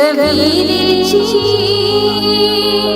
sevdiğin için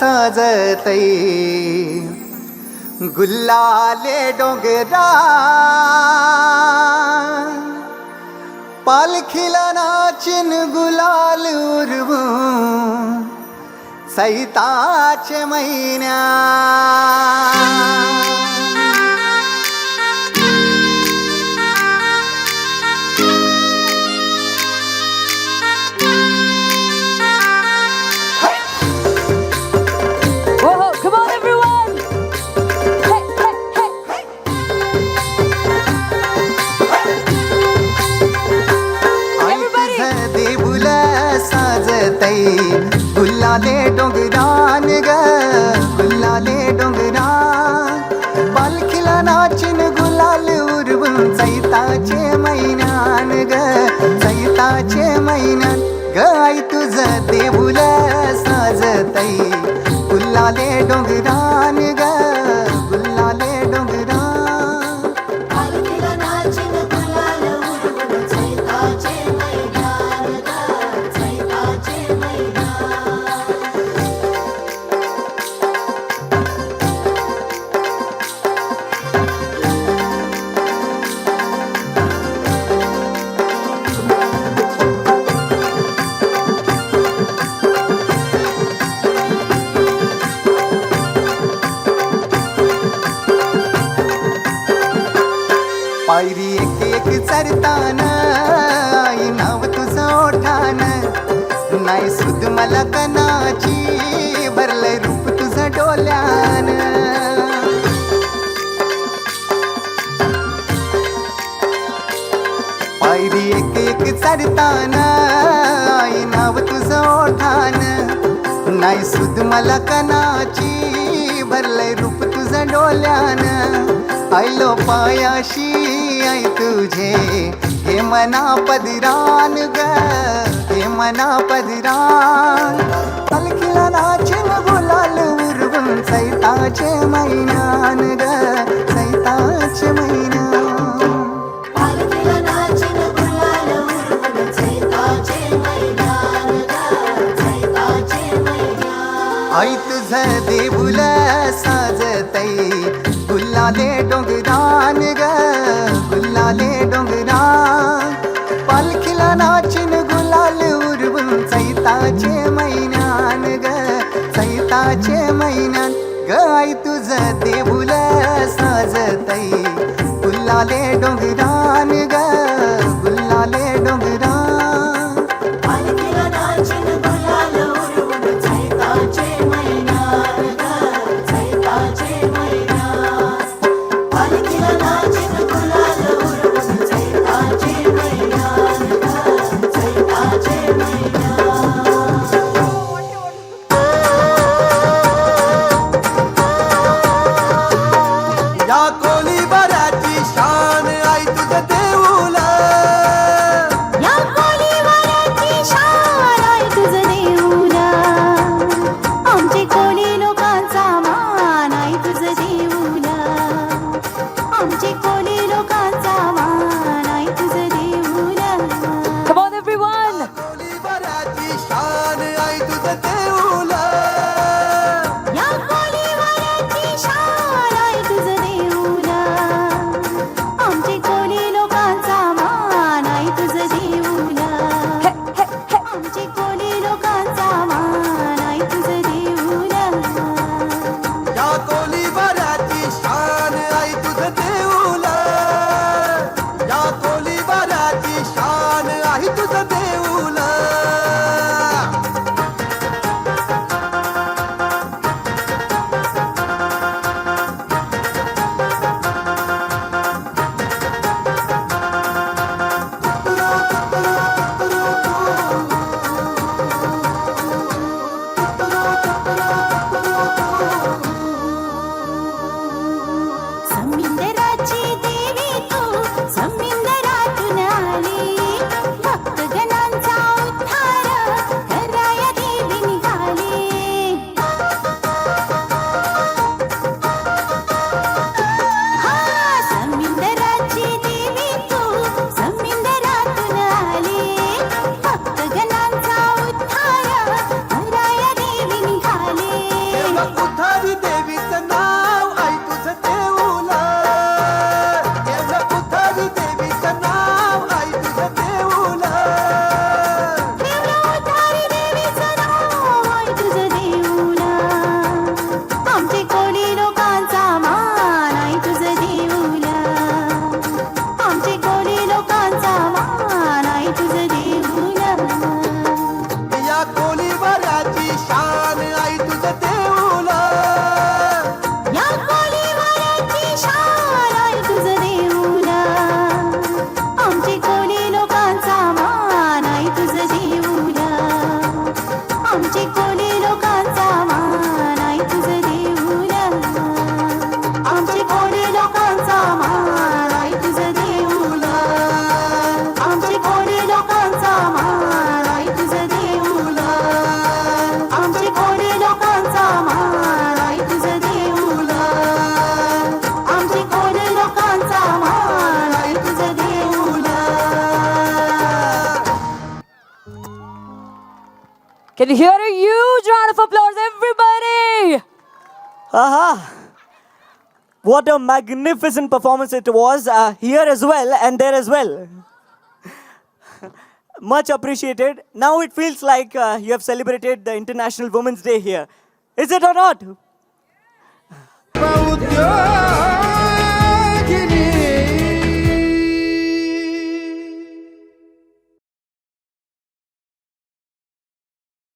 साजतई। गुल्लाले डोंगरा। पालखीला नाचिन गुलाल उरवू। सैताचे महिन्या नाचिन गुलाल उरवून चैताचे मैनान ग चैताचे मैनान ग आई तुझं देऊल साजतई. गुल्लाले डोंगरान नाही सुद मला कनाची भरलंय रूप तुझं डोल्यान. पायरी एक एक चढताना आई नाव तुझं ओढान नाही सुद मला कनाची भरलंय रूप तुझं डोल्यान. आयलो पायाशी आई तुझे हे मना पदिरान ग. हे मना पदिरान पलकीला नाचिन गुलाल उरवून सैताचे मैनान ग सैताचे मैनान आई तुझं देऊल साजतई गुल्लाले डोंगरान ग गुल्लाले डोंगरान सैताचे मैनान ग सैताचे मैनान ग आई ते भुल साजतई गुल्लाले डोंगरान ग Can you hear a huge round of applause, everybody? Aha! What a magnificent performance it was uh, here as well and there as well. Much appreciated. Now it feels like uh, you have celebrated the International Women's Day here. Is it or not?